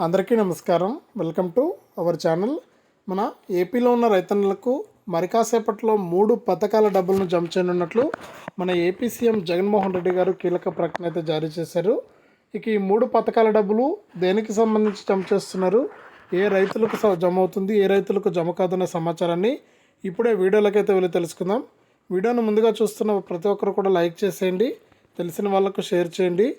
అందరికీ నమస్కారం. Welcome to our channel. మన ఏపీలో ఉన్న రైతన్నులకు మరి కాసేపట్లో మూడు పథకాల డబ్బులను జమ చేయనున్నట్లు మన ఏపీ సీఎం జగన్మోహన్ రెడ్డి గారు కీలక ప్రకటన అయితే జారీ చేశారు. ఇక ఈ మూడు పథకాల డబ్బులు దేనికి సంబంధించి జమ చేస్తున్నారు? ఏ రైతులకు స- జమ అవుతుంది? ఏ రైతులకు జమ కాదనే సమాచారాన్ని ఇప్పుడే వీడియోలకైతే వెళ్ళి తెలుసుకుందాం. వీడియోను ముందుగా చూస్తున్న ప్రతి ఒక్కరు కూడా లైక్ చేసేయండి. తెలిసిన వాళ్ళకు షేర్ చేయండి.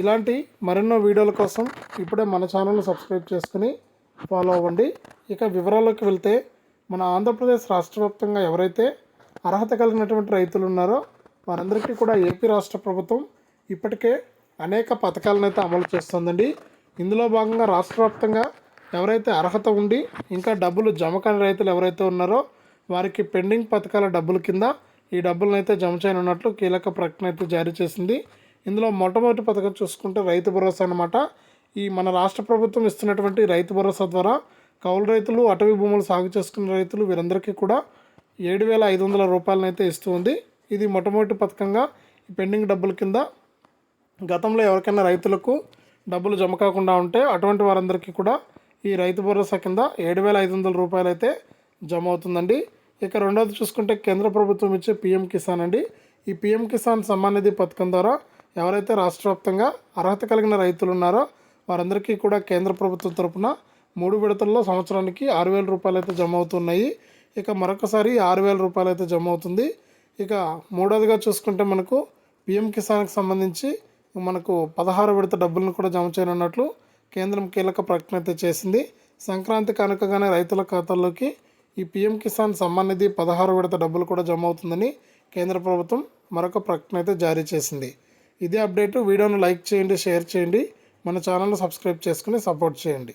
ఇలాంటి మరెన్నో వీడియోల కోసం ఇప్పుడే మన ఛానల్ను సబ్స్క్రైబ్ చేసుకుని ఫాలో అవ్వండి. ఇక వివరాల్లోకి వెళ్తే మన ఆంధ్రప్రదేశ్ రాష్ట్ర వ్యాప్తంగా ఎవరైతే అర్హత కలిగినటువంటి రైతులు ఉన్నారో వారందరికీ కూడా ఏపీ రాష్ట్ర ప్రభుత్వం ఇప్పటికే అనేక పథకాలను అయితే అమలు చేస్తుందండి. ఇందులో భాగంగా రాష్ట్ర వ్యాప్తంగా ఎవరైతే అర్హత ఉండి ఇంకా డబ్బులు జమ కాని రైతులు ఎవరైతే ఉన్నారో వారికి పెండింగ్ పథకాల డబ్బుల కింద ఈ డబ్బులను అయితే జమ చేయనున్నట్లు కీలక ప్రకటన అయితే జారీ చేసింది. ఇందులో మొట్టమొదటి పథకం చూసుకుంటే రైతు భరోసా అన్నమాట. ఈ మన రాష్ట్ర ప్రభుత్వం ఇస్తున్నటువంటి రైతు భరోసా ద్వారా కౌలు రైతులు అటవీ భూములు సాగు చేసుకున్న రైతులు వీరందరికీ కూడా ఏడు వేల ఐదు వందల రూపాయలను అయితే ఇస్తుంది ఇది మొట్టమొదటి పథకంగా ఈ పెండింగ్ డబ్బుల కింద గతంలో ఎవరికైనా రైతులకు డబ్బులు జమ కాకుండా ఉంటే అటువంటి వారందరికీ కూడా ఈ రైతు భరోసా కింద ఏడు వేల ఐదు వందల రూపాయలు అయితే జమ అవుతుందండి. ఇక రెండోది చూసుకుంటే కేంద్ర ప్రభుత్వం ఇచ్చే పిఎం కిసాన్ అండి. ఈ పిఎం కిసాన్ సమ్మాన్ నిధి పథకం ద్వారా ఎవరైతే రాష్ట్ర వ్యాప్తంగా అర్హత కలిగిన రైతులు ఉన్నారో వారందరికీ కూడా కేంద్ర ప్రభుత్వం తరపున మూడు విడతల్లో సంవత్సరానికి ఆరు వేల రూపాయలు అయితే జమ అవుతున్నాయి. ఇక మరొకసారి ఆరు వేల రూపాయలు అయితే జమ అవుతుంది. ఇక మూడవదిగా చూసుకుంటే మనకు పిఎం కిసాన్కి సంబంధించి మనకు పదహారు విడత డబ్బులను కూడా జమ చేయనున్నట్లు కేంద్రం కీలక ప్రకటన అయితే చేసింది. సంక్రాంతి కనుకగానే రైతుల ఖాతాల్లోకి ఈ పిఎం కిసాన్ సమ్మాన్ నిధి పదహారు విడత డబ్బులు కూడా జమ అవుతుందని కేంద్ర ప్రభుత్వం మరొక ప్రకటన అయితే జారీ చేసింది. ఇదే అప్డేట్. వీడియోను లైక్ చేయండి షేర్ చేయండి. మన ఛానల్ను సబ్స్క్రైబ్ చేసుకుని సపోర్ట్ చేయండి.